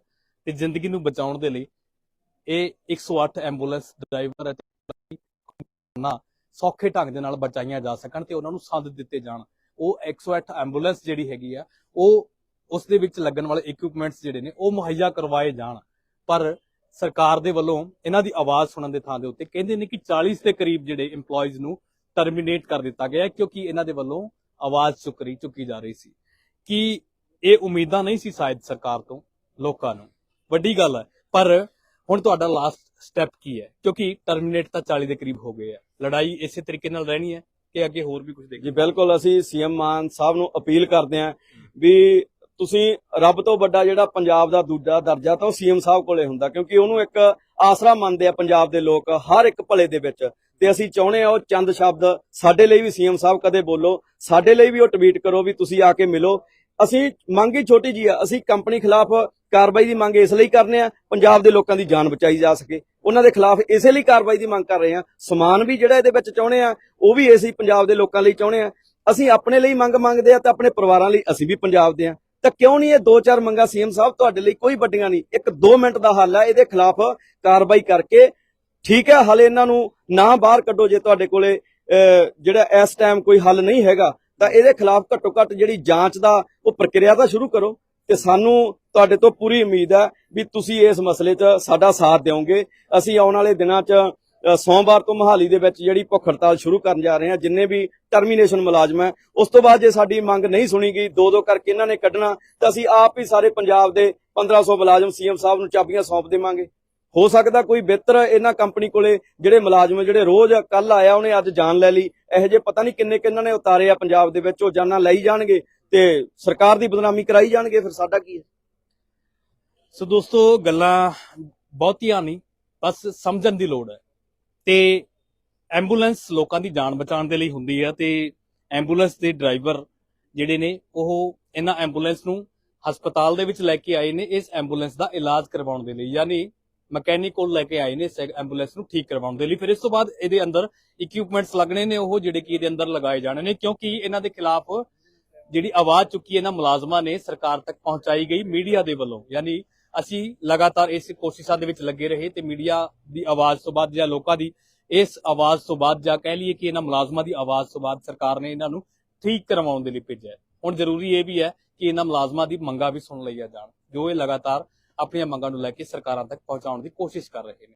ਤੇ ਜ਼ਿੰਦਗੀ ਨੂੰ ਬਚਾਉਣ ਦੇ ਲਈ ਇਹ 108 ਐਂਬੂਲੈਂਸ ਡਰਾਈਵਰ ਅਤੇ ਨਾ ਸੌਖੇ ਢੰਗ ਦੇ ਨਾਲ ਬਚਾਈਆਂ ਜਾ ਸਕਣ ਤੇ ਉਹਨਾਂ ਨੂੰ ਸੰਦ ਦਿੱਤੇ ਜਾਣ। ਉਹ 108 ਐਂਬੂਲੈਂਸ ਜਿਹੜੀ ਹੈਗੀ ਆ, ਉਹ ਉਸ ਦੇ ਵਿੱਚ ਲੱਗਣ ਵਾਲੇ ਇਕਵਿਪਮੈਂਟਸ ਜਿਹੜੇ ਨੇ, ਉਹ ਮੁਹੱਈਆ ਕਰਵਾਏ ਜਾਣ। ਪਰ ਸਰਕਾਰ ਦੇ ਵੱਲੋਂ ਇਹਨਾਂ ਦੀ ਆਵਾਜ਼ ਸੁਣਨ ਦੇ ਥਾਂ ਦੇ ਉੱਤੇ ਕਹਿੰਦੇ ਨੇ ਕਿ 40 ਦੇ ਕਰੀਬ ਜਿਹੜੇ EMPLOYEES ਨੂੰ ਟਰਮੀਨੇਟ ਕਰ ਦਿੱਤਾ ਗਿਆ ਕਿਉਂਕਿ ਇਹਨਾਂ ਦੇ ਵੱਲੋਂ ਆਵਾਜ਼ ਚੁੱਕਰੀ, ਚੁੱਕੀ ਜਾ ਰਹੀ ਸੀ। ਕਿ ਇਹ ਉਮੀਦਾਂ ਨਹੀਂ ਸੀ ਸ਼ਾਇਦ ਸਰਕਾਰ ਤੋਂ, ਲੋਕਾਂ ਨੂੰ। ਵੱਡੀ ਗੱਲ ਹੈ। ਪਰ ਹੁਣ ਤੁਹਾਡਾ ਲਾਸਟ ਸਟੈਪ ਕੀ ਹੈ? ਕਿਉਂਕਿ ਟਰਮੀਨੇਟ ਤਾਂ 40 ਦੇ ਕਰੀਬ ਹੋ ਗਏ ਆ। ਲੜਾਈ ਇਸੇ ਤਰੀਕੇ ਨਾਲ ਰਹਿਣੀ ਹੈ ਕਿ ਅੱਗੇ ਹੋਰ ਵੀ ਕੁਝ ਜੀ, ਬਿਲਕੁਲ ਅਸੀਂ ਸੀਐਮ ਮਾਨ ਸਾਹਿਬ ਨੂੰ ਅਪੀਲ ਕਰਦੇ ਹਾਂ ਵੀ ਤੁਸੀਂ ਰੱਬ ਤੋਂ ਵੱਡਾ ਜਿਹੜਾ ਪੰਜਾਬ ਦਾ ਦੂਜਾ ਦਰਜਾ ਤਾਂ ਉਹ ਸੀਐਮ ਸਾਹਿਬ ਕੋਲੇ ਹੁੰਦਾ, ਕਿਉਂਕਿ ਉਹਨੂੰ ਇੱਕ ਆਸਰਾ ਮੰਨਦੇ ਆ ਪੰਜਾਬ ਦੇ ਲੋਕ ਹਰ ਇੱਕ ਭਲੇ ਦੇ ਵਿੱਚ। ਤੇ ਅਸੀਂ ਚਾਹੁੰਦੇ ਆ ਉਹ ਚੰਦ ਸ਼ਬਦ ਸਾਡੇ ਲਈ ਵੀ ਸੀਐਮ ਸਾਹਿਬ ਕਦੇ ਬੋਲੋ, ਸਾਡੇ ਲਈ ਵੀ ਉਹ ਟਵੀਟ ਕਰੋ ਵੀ ਤੁਸੀਂ ਆ ਕੇ ਮਿਲੋ। ਅਸੀਂ ਮੰਗ ਹੀ ਛੋਟੀ ਜੀ ਆ, ਅਸੀਂ ਕੰਪਨੀ ਖਿਲਾਫ ਕਾਰਵਾਈ ਦੀ ਮੰਗ ਇਸ ਲਈ ਕਰਨੇ ਆ, ਪੰਜਾਬ ਦੇ ਲੋਕਾਂ ਦੀ ਜਾਨ ਬਚਾਈ ਜਾ ਸਕੇ। ਉਹਨਾਂ ਦੇ ਖਿਲਾਫ ਇਸੇ ਲਈ ਕਾਰਵਾਈ ਦੀ ਮੰਗ ਕਰ ਰਹੇ ਹਾਂ। ਸਮਾਨ ਵੀ ਜਿਹੜਾ ਇਹਦੇ ਵਿੱਚ ਚਾਹੁੰਦੇ ਆ ਉਹ ਵੀ ਅਸੀਂ ਪੰਜਾਬ ਦੇ ਲੋਕਾਂ ਲਈ ਚਾਹੁੰਦੇ ਆ ਅਸੀਂ ਆਪਣੇ ਲਈ ਮੰਗ ਮੰਗਦੇ ਆ ਤਾਂ ਆਪਣੇ ਪਰਿਵਾਰਾਂ ਲਈ ਅਸੀਂ ਵੀ ਪੰਜਾਬ ਦੇ ਆ ਤਾਂ ਕਿਉਂ ਨਹੀਂ ਇਹ ਦੋ ਚਾਰ ਮੰਗਾਂ ਸੀਐਮ ਸਾਹਿਬ ਤੁਹਾਡੇ ਲਈ ਕੋਈ ਵੱਡੀਆਂ ਨਹੀਂ? ਇੱਕ 2 ਮਿੰਟ ਦਾ ਹੱਲ ਹੈ ਇਹਦੇ ਖਿਲਾਫ ਕਾਰਵਾਈ ਕਰਕੇ। ਠੀਕ ਹੈ ਹਲੇ ਇਹਨਾਂ ਨੂੰ ਨਾ ਬਾਹਰ ਕੱਢੋ ਜੇ ਤੁਹਾਡੇ ਕੋਲੇ ਅਹ, ਜਿਹੜਾ ਇਸ ਟਾਈਮ ਕੋਈ ਹੱਲ ਨਹੀਂ ਹੈਗਾ ਤਾਂ ਇਹਦੇ ਖਿਲਾਫ ਘੱਟੋ ਘੱਟ ਜਿਹੜੀ ਜਾਂਚ ਦਾ ਉਹ ਪ੍ਰਕਿਰਿਆ ਤਾਂ ਸ਼ੁਰੂ ਕਰੋ। ਤੇ ਸਾਨੂੰ ਤੁਹਾਡੇ ਤੋਂ ਪੂਰੀ ਉਮੀਦ ਹੈ ਵੀ ਤੁਸੀਂ ਇਸ ਮਸਲੇ 'ਚ ਸਾਡਾ ਸਾਥ ਦਿਓਗੇ। ਅਸੀਂ ਆਉਣ ਵਾਲੇ ਦਿਨਾਂ 'ਚ ਸੋਮਵਾਰ ਤੋਂ ਮਹਾਲੀ ਦੇ ਵਿੱਚ ਜਿਹੜੀ ਭੁੱਖ ਹੜਤਾਲ ਸ਼ੁਰੂ ਕਰਨ ਜਾ ਰਹੇ ਹਾਂ, ਜਿੰਨੇ ਵੀ ਟਰਮੀਨੇਸ਼ਨ ਮੁਲਾਜ਼ਮ ਹੈ, ਉਸ ਤੋਂ ਬਾਅਦ ਜੇ ਸਾਡੀ ਮੰਗ ਨਹੀਂ ਸੁਣੀ ਗਈ ਦੋ ਦੋ ਕਰਕੇ ਇਹਨਾਂ ਨੇ ਕੱਢਣਾ, ਤਾਂ ਅਸੀਂ ਆਪ ਹੀ ਸਾਰੇ ਪੰਜਾਬ ਦੇ 1500 ਮੁਲਾਜ਼ਮ ਸੀਐਮ ਸਾਹਿਬ ਨੂੰ ਚਾਬੀਆਂ ਸੌਂਪ ਦੇਵਾਂਗੇ। ਹੋ ਸਕਦਾ ਕੋਈ ਬਿਹਤਰ ਇਹਨਾਂ ਕੰਪਨੀ ਕੋਲੇ ਜਿਹੜੇ ਮੁਲਾਜ਼ਮ ਜਿਹੜੇ ਰੋਜ਼ ਕੱਲ ਆਇਆ ਉਹਨੇ ਅੱਜ ਜਾਨ ਲੈ ਲਈ। ਇਹੋ ਜਿਹੇ ਪਤਾ ਨਹੀਂ ਕਿੰਨੇ ਕਿੰਨਾਂ ਨੇ ਉਤਾਰੇ ਆ ਪੰਜਾਬ ਦੇ ਵਿੱਚ, ਉਹ ਜਾਨਾਂ ਲਈ ਜਾਣਗੇ। ਤੇ ਸਰਕਾਰ ਦੀ ਬਦਨਾਮੀ ਕਰਾਈ ਜਾਣਗੇ, ਫਿਰ ਸਾਡਾ ਕੀ ਹੈ? ਸੋ ਦੋਸਤੋ, ਗੱਲਾਂ ਬਹੁਤੀਆਂ ਨਹੀਂ, ਬਸ ਸਮਝਣ ਦੀ ਲੋੜ ਹੈ। ਤੇ ਐਂਬੂਲੈਂਸ ਲੋਕਾਂ ਦੀ ਜਾਨ ਬਚਾਉਣ ਦੇ ਲਈ ਹੁੰਦੀ ਹੈ ਤੇ ਐਂਬੂਲੈਂਸ ਦੇ ਡਰਾਈਵਰ ਜਿਹੜੇ ਨੇ, ਉਹ ਇਹਨਾਂ ਐਂਬੂਲੈਂਸ ਨੂੰ ਹਸਪਤਾਲ ਦੇ ਵਿੱਚ ਲੈ ਕੇ ਆਏ ਨੇ ਇਸ ਐਂਬੂਲੈਂਸ ਦਾ ਇਲਾਜ ਕਰਵਾਉਣ ਦੇ ਲਈ। ਯਾਨੀ ਮਕੈਨਿਕ ਕੋਲ ਲੈ ਕੇ ਆਏ ਨੇ ਇਸ ਐਂਬੂਲੈਂਸ ਨੂੰ ਠੀਕ ਕਰਵਾਉਣ ਦੇ ਲਈ। ਫਿਰ ਇਸ ਤੋਂ ਬਾਅਦ ਇਹਦੇ ਅੰਦਰ ਇਕਵਿਪਮੈਂਟਸ ਲੱਗਣੇ ਨੇ ਉਹ ਜਿਹੜੇ ਕਿ ਇਹਦੇ ਅੰਦਰ ਲਗਾਏ ਜਾਣੇ ਨੇ ਕਿਉਂਕਿ ਇਹਨਾਂ ਦੇ ਖਿਲਾਫ ਜਿਹੜੀ ਆਵਾਜ਼ ਚੁੱਕੀ ਇਹਨਾਂ ਮੁਲਾਜ਼ਮਾਂ ਨੇ ਸਰਕਾਰ ਤੱਕ ਪਹੁੰਚਾਈ ਗਈ ਮੀਡੀਆ ਦੇ ਵੱਲੋਂ। ਯਾਨੀ ਅਸੀਂ ਲਗਾਤਾਰ ਇਸ ਕੋਸ਼ਿਸ਼ਾਂ ਦੇ ਵਿੱਚ ਲੱਗੇ ਰਹੇ ਤੇ ਮੀਡੀਆ ਦੀ ਆਵਾਜ਼ ਤੋਂ ਬਾਅਦ ਜਾਂ ਲੋਕਾਂ ਦੀ ਇਸ ਆਵਾਜ਼ ਤੋਂ ਬਾਅਦ ਜਾਂ ਕਹਿ ਲਈਏ ਕਿ ਇਹਨਾਂ ਮੁਲਾਜ਼ਮਾਂ ਦੀ ਆਵਾਜ਼ ਤੋਂ ਬਾਅਦ ਸਰਕਾਰ ਨੇ ਇਹਨਾਂ ਨੂੰ ਠੀਕ ਕਰਵਾਉਣ ਦੇ ਲਈ ਭੇਜਿਆ ਹੁਣ ਜ਼ਰੂਰੀ ਇਹ ਵੀ ਹੈ ਕਿ ਇਹਨਾਂ ਮੁਲਾਜ਼ਮਾਂ ਦੀ ਮੰਗਾਂ ਵੀ ਸੁਣ ਲਈਆਂ ਜਾਣ, ਜੋ ਇਹ ਲਗਾਤਾਰ ਆਪਣੀਆਂ ਮੰਗਾਂ ਨੂੰ ਲੈ ਕੇ ਸਰਕਾਰਾਂ ਤੱਕ ਪਹੁੰਚਾਉਣ ਦੀ ਕੋਸ਼ਿਸ਼ ਕਰ ਰਹੇ ਨੇ।